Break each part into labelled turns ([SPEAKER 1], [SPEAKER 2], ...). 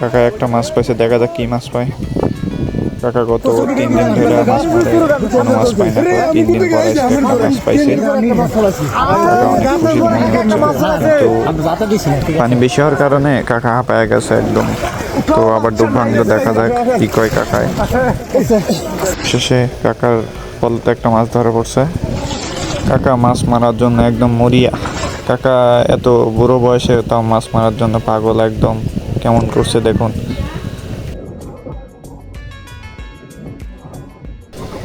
[SPEAKER 1] কাকা, একটা মাছ পাইছে, দেখা যাক কি মাছ পায়। কাকা, গত তিন দিন ধরে মাছ মারে, কোনো মাছ পায় না তিন দিন পরে একটা মাছ পাইছে। কাকা, অনেক খুশি পানি বেশি হওয়ার কারণে কাকা হাঁপায় গেছে একদম। তো আবার ডুব ভাঙলে, দেখা যাক কি কয় কাকায়। শেষে কাকার পলতে একটা মাছ ধরা পড়ছে। কাকা, মাছ মারার জন্য একদম মরিয়া। কাকা, এত বুড়ো বয়সে তাও মাছ মারার জন্য পাগল একদম। কেমন করছে দেখুন।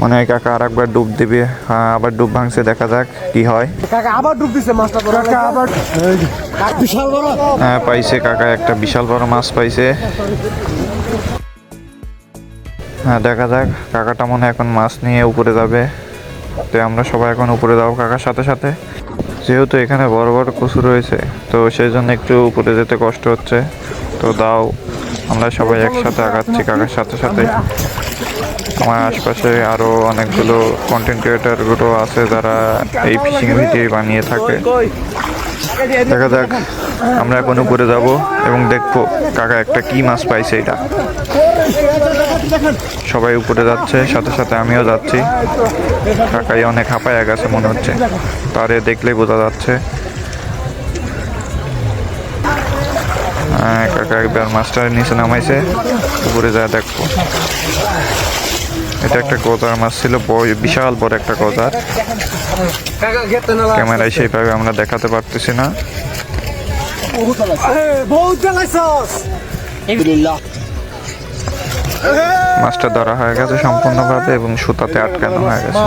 [SPEAKER 1] মনে হয় কাকা আর একবার ডুব দিবে। হ্যাঁ আবার ডুব ভাঙছে দেখা যাক কি হয়।
[SPEAKER 2] কাকা আবার ডুব দিছে মাছটা কাকা আবার বিশাল বড়।
[SPEAKER 1] হ্যাঁ পাইছে কাকা একটা বিশাল বড় মাছ পাইছে। হ্যাঁ দেখা যাক কাকাটা মনে হয় এখন মাছ নিয়ে উপরে যাবে। তো আমরা সবাই এখন উপরে যাব কাকার সাথে সাথে। যেহেতু এখানে বড় বড় কচু রয়েছে তো সেই জন্য একটু উপরে যেতে কষ্ট হচ্ছে। তো দাও, আমরা সবাই একসাথে আগাচ্ছি, কাকার সাথে সাথে। আমার আশপাশে আরও অনেকগুলো কন্টেন্ট ক্রিয়েটারগুলো আছে যারা এই ফিশিং ভিডিও বানিয়ে থাকে। দেখা যাক, আমরা এখন উপরে যাব এবং দেখব কাকা একটা কি মাছ পাইছে এটা। সবাই উপরে যাচ্ছে, সাথে সাথে আমিও যাচ্ছি। কাকাই অনেক হাঁপায়া গেছে মনে হচ্ছে। তারে দেখলেই বোঝা যাচ্ছে। কাকা একবার মাছটা নিচে নামাইছে। উপরে যা দেখব এটা একটা গজার মাছ ছিল বিশাল বড় একটা গজার।
[SPEAKER 2] কাকা গেতে না
[SPEAKER 1] ক্যামেরায় সেইভাবে আমরা দেখাতে পারতেছি না। মাছটা ধরা হয়ে গেছে সম্পূর্ণভাবে এবং সুতাতে আটকানো হয়ে গেছে।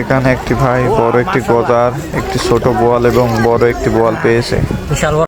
[SPEAKER 1] এখানে। একটি ভাই বড় একটি গজার একটি ছোট বোয়াল এবং বড় একটি বোয়াল পেয়েছে।
[SPEAKER 2] বিশাল